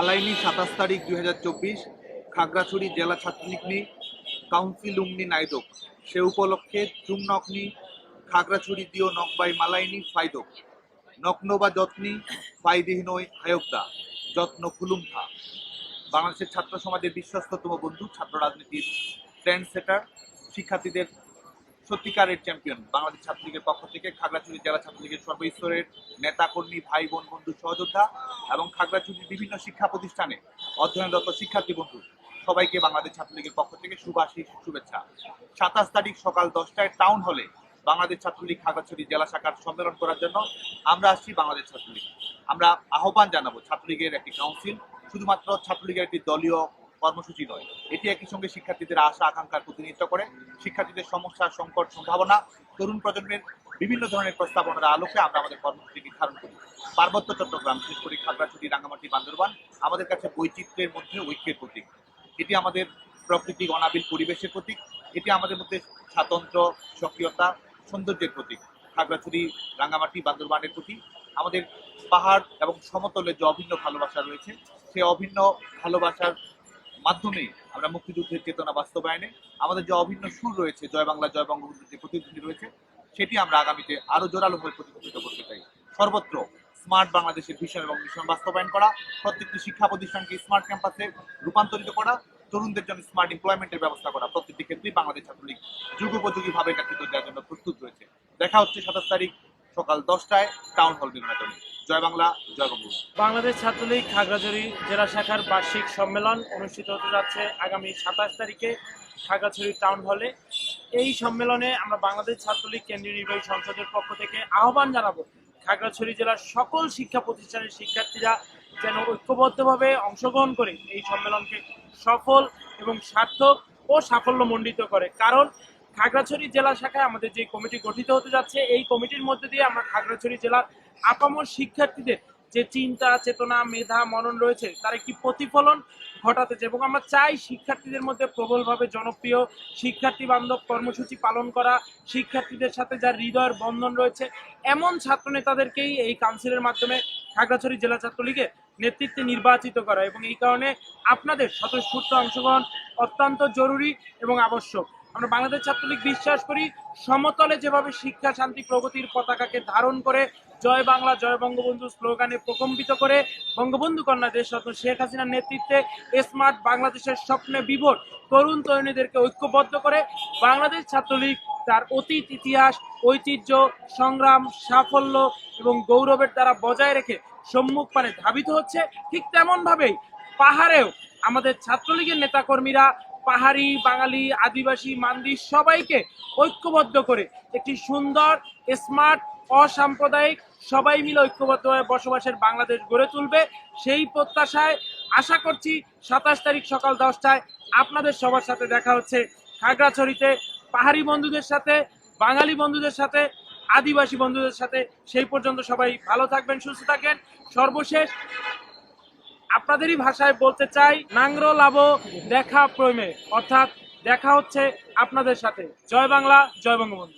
আলাইনি সাতাশ তারিখ দুই হাজার চব্বিশ, খাগড়াছড়ি জেলা ছাত্রলীগ্নি কাউন্সিল উমনি নাইদক। সে উপলক্ষে চুমনকনি খাগড়াছড়ি দিও নকবাই মালাইনি ফাইদক। নগ্ন বা যত্নি ফাইদিহীনই হায়কদা যত্ন খুলুমথা বাংলাদেশের ছাত্র সমাজের বিশ্বস্ততম বন্ধু, ছাত্র রাজনীতির ট্রেন্ড সেটার শিক্ষার্থীদের সত্যিকারের চ্যাম্পিয়ন বাংলাদেশ ছাত্রলীগের পক্ষ থেকে খাগড়াছড়ি জেলা ছাত্রলীগের সর্বস্তরের নেতাকর্মী, ভাই বোন, বন্ধু, সহযোদ্ধা এবং খাগড়াছড়ির বিভিন্ন শিক্ষা প্রতিষ্ঠানে অধ্যয়নরত শিক্ষার্থী, বন্ধু, সবাইকে বাংলাদেশ ছাত্রলীগের পক্ষ থেকে শুভাশিস, শুভেচ্ছা। সাতাশ তারিখ সকাল দশটায় টাউন হলে বাংলাদেশ ছাত্রলীগ খাগড়াছড়ি জেলা শাখার সম্মেলন করার জন্য আমরা আসছি বাংলাদেশ ছাত্রলীগ। আমরা আহ্বান জানাব ছাত্রলীগের একটি কাউন্সিল শুধুমাত্র ছাত্রলীগের একটি দলীয় কর্মসূচি নয়। এটি একই সঙ্গে শিক্ষার্থীদের আশা, আকাঙ্ক্ষার প্রতিনিধিত্ব করে। শিক্ষার্থীদের সমস্যা, সংকট, সম্ভাবনা, তরুণ প্রজন্মের বিভিন্ন ধরনের প্রস্তাবনার আলোকে আমরা আমাদের কর্মসূচি নির্ধারণ করি। পার্বত্য চট্টগ্রাম, বিশেষ খাগড়াছড়ি, রাঙ্গামাটি, বান্দরবান আমাদের কাছে বৈচিত্র্যের মধ্যে ঐক্যের প্রতীক। এটি আমাদের প্রকৃতিক অনাবিল পরিবেশের প্রতীক। এটি আমাদের মধ্যে স্বাতন্ত্র, সক্রিয়তা, সৌন্দর্যের প্রতীক। খাগড়াছড়ি, রাঙ্গামাটি, বান্দরবানের প্রতি আমাদের পাহাড় এবং সমতলে যে অভিন্ন ভালোবাসা রয়েছে, সে অভিন্ন ভালোবাসার মাধ্যমে আমরা মুক্তিযুদ্ধের চেতনা বাস্তবায়নে আমাদের যে অভিন্ন সুর রয়েছে, জয় বাংলা, জয় বঙ্গবন্ধুর যে প্রতিধ্বনি রয়েছে, সেটি আমরা আগামীতে আরও জোরালোভাবে প্রতিফলিত করতে চাই। সর্বত্র স্মার্ট বাংলাদেশের ভিশন এবং মিশন বাস্তবায়ন করা, প্রত্যেকটি শিক্ষা প্রতিষ্ঠানকে স্মার্ট ক্যাম্পাসে রূপান্তরিত করা, তরুণদের জন্য স্মার্ট এমপ্লয়মেন্টের ব্যবস্থা করা, প্রত্যেকটি ক্ষেত্রেই বাংলাদেশ ছাত্রলীগ যুগোপযোগীভাবে নেতৃত্ব দেওয়ার জন্য প্রস্তুত রয়েছে। দেখা হচ্ছে সাতাশ তারিখ সকাল দশটায়, টাউন হল মিলনায়তনে জয় বাংলা, জয় বঙ্গবন্ধু। বাংলাদেশ ছাত্রলীগ খাগড়াছড়ি জেলা শাখার বার্ষিক সম্মেলন অনুষ্ঠিত হতে যাচ্ছে আগামী সাতাশ তারিখে খাগড়াছড়ি টাউন হলে। এই সম্মেলনে আমরা বাংলাদেশ ছাত্রলীগ কেন্দ্রীয় নির্বাহী সংসদের পক্ষ থেকে আহ্বান জানাব খাগড়াছড়ি জেলার সকল শিক্ষা প্রতিষ্ঠানের শিক্ষার্থীরা যেন ঐক্যবদ্ধভাবে অংশগ্রহণ করে এই সম্মেলনকে সফল এবং সার্থক ও সাফল্যমণ্ডিত করে। কারণ খাগড়াছড়ি জেলা শাখায় আমাদের যে কমিটি গঠিত হতে যাচ্ছে, এই কমিটির মধ্যে দিয়ে আমরা খাগড়াছড়ি জেলার আপামর শিক্ষার্থীদের যে চিন্তা, চেতনা, মেধা, মনন রয়েছে, তার একটি প্রতিফলন ঘটাতে চাই এবং আমরা চাই শিক্ষার্থীদের মধ্যে প্রবলভাবে জনপ্রিয় শিক্ষার্থী বান্ধব কর্মসূচি পালন করা, শিক্ষার্থীদের সাথে যার হৃদয়ের বন্ধন রয়েছে, এমন ছাত্র নেতাদেরকেই এই কাউন্সিলের মাধ্যমে খাগড়াছড়ি জেলা ছাত্রলীগের নেতৃত্বে নির্বাচিত করা এবং এই কারণে আপনাদের স্বতঃস্ফূর্ত অংশগ্রহণ অত্যন্ত জরুরি এবং আবশ্যক। আমরা বাংলাদেশ ছাত্রলীগ বিশ্বাস করি, সমতলে যেভাবে শিক্ষা, শান্তি, প্রগতির পতাকাকে ধারণ করে জয় বাংলা, জয় বঙ্গবন্ধু স্লোগানে প্রকম্পিত করে বঙ্গবন্ধু কন্যা দেশরত্ন শেখ হাসিনার নেতৃত্বে স্মার্ট বাংলাদেশের স্বপ্নে বিভোর তরুণ তরুণীদেরকে ঐক্যবদ্ধ করে বাংলাদেশ ছাত্রলীগ তার অতীত ইতিহাস, ঐতিহ্য, সংগ্রাম, সাফল্য এবং গৌরবের দ্বারা বজায় রেখে সম্মুখ পানে ধাবিত হচ্ছে। ঠিক তেমন ভাবেই পাহাড়েও আমাদের ছাত্রলীগের নেতাকর্মীরা পাহাড়ি, বাঙালি, আদিবাসী, মান্দি সবাইকে ঐক্যবদ্ধ করে একটি সুন্দর, স্মার্ট, অসাম্প্রদায়িক, সবাই মিলে ঐক্যবদ্ধভাবে বসবাসের বাংলাদেশ গড়ে তুলবে। সেই প্রত্যাশায় আশা করছি সাতাশ তারিখ সকাল দশটায় আপনাদের সবার সাথে দেখা হচ্ছে খাগড়াছড়িতে। পাহাড়ি বন্ধুদের সাথে, বাঙালি বন্ধুদের সাথে, আদিবাসী বন্ধুদের সাথে। সেই পর্যন্ত সবাই ভালো থাকবেন, সুস্থ থাকবেন। সর্বশেষ আপনাদেরই ভাষায় বলতে চাই, নাংরো লাভো দেখা প্রেমে অর্থাৎ দেখা হচ্ছে আপনাদের সাথে। জয় বাংলা, জয় বঙ্গবন্ধু।